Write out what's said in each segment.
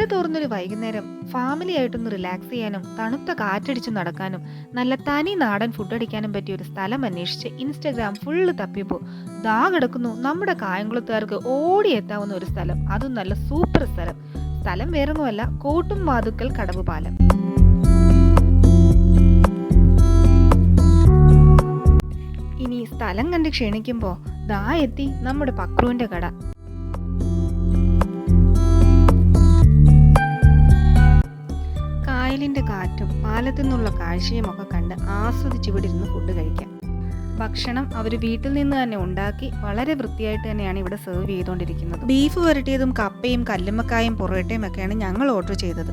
തോറുന്നൊരു വൈകുന്നേരം ഫാമിലി ആയിട്ടൊന്ന് റിലാക്സ് ചെയ്യാനും തണുത്ത കാറ്റടിച്ച് നടക്കാനും നല്ല തനി നാടൻ ഫുഡ് അടിക്കാനും പറ്റിയ ഒരു സ്ഥലം അന്വേഷിച്ച് ഇൻസ്റ്റഗ്രാം ഫുള്ള് തപ്പിപ്പോ. ദാ കിടക്കുന്നു നമ്മുടെ കായംകുളത്തുകാർക്ക് ഓടിയെത്താവുന്ന ഒരു സ്ഥലം. അതും നല്ല സൂപ്പർ സ്ഥലം. സ്ഥലം വേറൊന്നുമല്ല കോട്ടും വാതുക്കൽ കടവ് പാലം. ഇനി സ്ഥലം കണ്ട് ക്ഷണിക്കുമ്പോൾ ദാ എത്തി നമ്മുടെ പക്രുവിന്റെ കട. കായലിന്റെ കാറ്റും പാലത്തു നിന്നുള്ള കാഴ്ചയും ഒക്കെ കണ്ട് ആസ്വദിച്ച് ഇവിടെ ഇരുന്ന് ഫുഡ് കഴിക്കാം. ഭക്ഷണം അവർ വീട്ടിൽ നിന്ന് തന്നെ ഉണ്ടാക്കി വളരെ വൃത്തിയായിട്ട് തന്നെയാണ് ഇവിടെ സെർവ് ചെയ്തുകൊണ്ടിരിക്കുന്നത്. ബീഫ് വരട്ടിയതും കപ്പയും കല്ലുമ്മക്കായും പൊറോട്ടയും ഒക്കെയാണ് ഞങ്ങൾ ഓർഡർ ചെയ്തത്.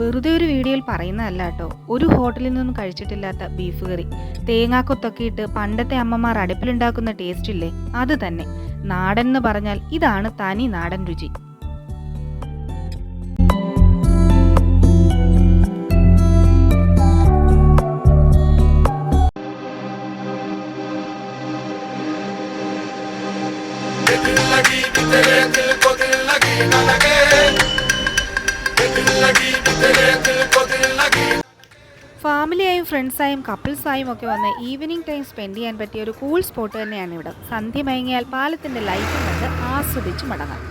വെറുതെ ഒരു വീഡിയോയിൽ പറയുന്നതല്ല കേട്ടോ. ഒരു ഹോട്ടലിൽ നിന്നും കഴിച്ചിട്ടില്ലാത്ത ബീഫ് കറി. തേങ്ങാക്കൊത്തൊക്കെ ഇട്ട് പണ്ടത്തെ അമ്മമാർ അടുപ്പിലുണ്ടാക്കുന്ന ടേസ്റ്റ് ഇല്ലേ? അത് തന്നെ. നാടൻ എന്ന് പറഞ്ഞാൽ ഇതാണ് തനി നാടൻ രുചി. तेरे दिल को दिल लगी न लगे दिल लगी कि तेरे दिल को दिल लगी ഫാമിലിയായും ഫ്രണ്ട്സായും കപ്പിൾസായും ഒക്കെ വന്ന് ഈവനിങ് ടൈം സ്പെൻഡ് ചെയ്യാൻ പറ്റിയ ഒരു കൂൾ സ്പോട്ട് തന്നെയാണ് ഇവിടെ സന്ധ്യ മയങ്ങിയാൽ പാലത്തിന്റെ ലൈറ്റും കണ്ട് ആസ്വദിച്ച് മടങ്ങാം